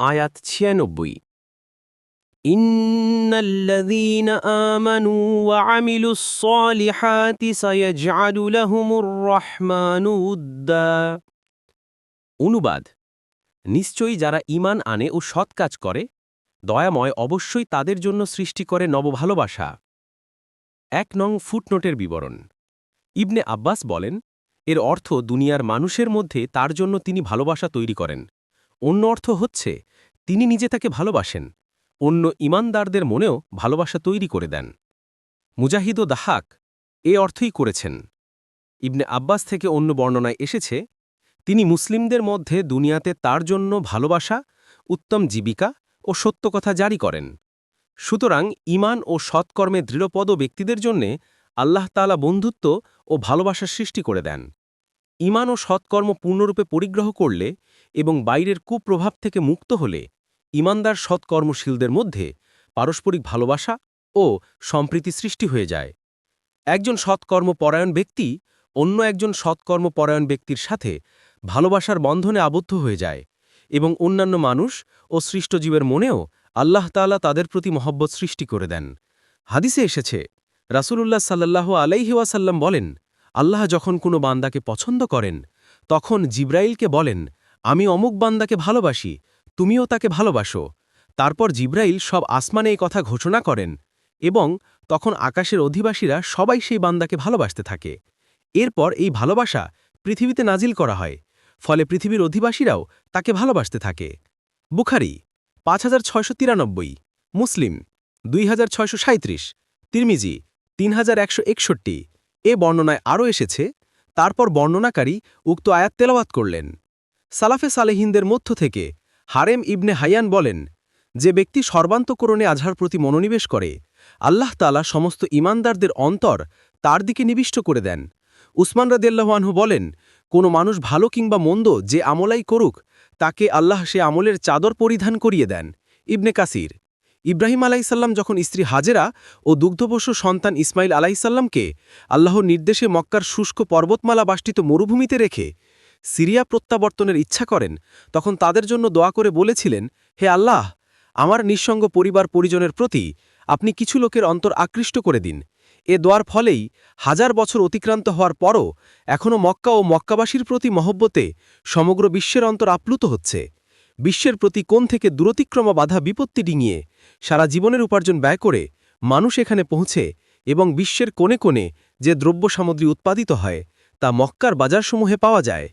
আয়াত ছিয়ানব্বই إن الذين آمنوا وعملوا الصالحات سيجعل لهم الرحمن ودا অনুবাদ নিশ্চয়ই যারা ঈমান আনে ও সৎ কাজ করে দয়াময় অবশ্যই তাদের জন্য সৃষ্টি করে নবভালোবাসা এক নং ফুটনোটের বিবরণ ইবনে আব্বাস বলেন এর অর্থ দুনিয়ার মানুষের মধ্যে তার জন্য তিনি ভালোবাসা তৈরি করেন অন্য অর্থ হচ্ছে, তিনি নিজে তাকে ভালোবাসেন, অন্য ইমানদারদের মনেও ভালোবাসা তৈরি করে দেন। মুজাহিদ ও দাহাক এ অর্থই করেছেন। ইবনে আব্বাস থেকে অন্য বর্ণনায় এসেছে, তিনি মুসলিমদের মধ্যে দুনিয়াতে তার জন্য ভালোবাসা, উত্তম জীবিকা ও সত্য কথা জারি করেন। সুতরাং ইমান ও সৎকর্মে দৃঢ়পদ ব্যক্তিদের জন্যে আল্লাহ তালা বন্ধুত্ব ও ভালোবাসার সৃষ্টি করে দেন। ইমান ও সৎকর্ম পূর্ণরূপে পরিগ্রহ করলে এবং বাইরের কুপ্রভাব থেকে মুক্ত হলে, ইমানদার সৎকর্মশীলদের মধ্যে পারস্পরিক ভালোবাসা ও সম্প্রীতি সৃষ্টি হয়ে যায়। একজন সৎকর্মপরায়ণ ব্যক্তি অন্য একজন সৎকর্মপরায়ণ ব্যক্তির সাথে ভালোবাসার বন্ধনে আবদ্ধ হয়ে যায় এবং অন্যান্য মানুষ ও সৃষ্টজীবের মনেও আল্লাহ তাআলা তাদের প্রতি মহব্বত সৃষ্টি করে দেন। হাদিসে এসেছে, রাসূলুল্লাহ সাল্লাহ আলাইহি ওয়াসাল্লাম বলেন আল্লাহ যখন কোনো বান্দাকে পছন্দ করেন, তখন জিব্রাইলকে বলেন, আমি অমুক বান্দাকে ভালোবাসি, তুমিও তাকে ভালোবাসো। তারপর জিব্রাইল সব আসমানে এই কথা ঘোষণা করেন এবং তখন আকাশের অধিবাসীরা সবাই সেই বান্দাকে ভালোবাসতে থাকে। এরপর এই ভালোবাসা পৃথিবীতে নাজিল করা হয়, ফলে পৃথিবীর অধিবাসীরাও তাকে ভালোবাসতে থাকে। বুখারি, পাঁচ হাজার ছয়শো তিরানব্বই, মুসলিম, দুই হাজার ছয়শো সাঁত্রিশ তিরমিজি, তিন হাজার একশো একষট্টি এ বর্ণনায় আরও এসেছে, তারপর বর্ণনাকারী উক্ত আয়াত তেলাওয়াত করলেন। সালাফে সালেহিনদের মধ্য থেকে হারেম ইবনে হাইয়ান বলেন, যে ব্যক্তি সর্বান্তকরণে আজহার প্রতি মনোনিবেশ করে, আল্লাহ তালা সমস্ত ইমানদারদের অন্তর তার দিকে নিবিষ্ট করে দেন। উসমান রাদিয়াল্লাহু বলেন, কোনো মানুষ ভালো কিংবা মন্দ যে আমলাই করুক, তাকে আল্লাহ সে আমলের চাদর পরিধান করিয়ে দেন। ইবনে কাসির ইব্রাহিম আলাইসাল্লাম যখন স্ত্রী হাজেরা ও দুগ্ধপোষ্য সন্তান ইসমাইল আলাইসাল্লামকে আল্লাহর নির্দেশে মক্কার শুষ্ক পর্বতমালা বাষ্টিত মরুভূমিতে রেখে সিরিয়া প্রত্যাবর্তনের ইচ্ছা করেন, তখন তাদের জন্য দোয়া করে বলেছিলেন, হে আল্লাহ, আমার নিঃসঙ্গ পরিবার পরিজনের প্রতি আপনি কিছু লোকের অন্তর আকৃষ্ট করে দিন। এ দোয়ার ফলেই হাজার বছর অতিক্রান্ত হওয়ার পরও এখনও মক্কা ও মক্কাবাসীর প্রতি মহব্বতে সমগ্র বিশ্বের অন্তর আপ্লুত হচ্ছে। বিশ্বের প্রতি কোন থেকে দূরতিক্রম বাধা বিপত্তি ডিঙিয়ে সারা জীবনের উপার্জন ব্যয় করে মানুষ এখানে পৌঁছে এবং বিশ্বের কোণে কোণে যে দ্রব্য সামগ্রী উৎপাদিত হয় তা মক্কার বাজারসমূহে পাওয়া যায়।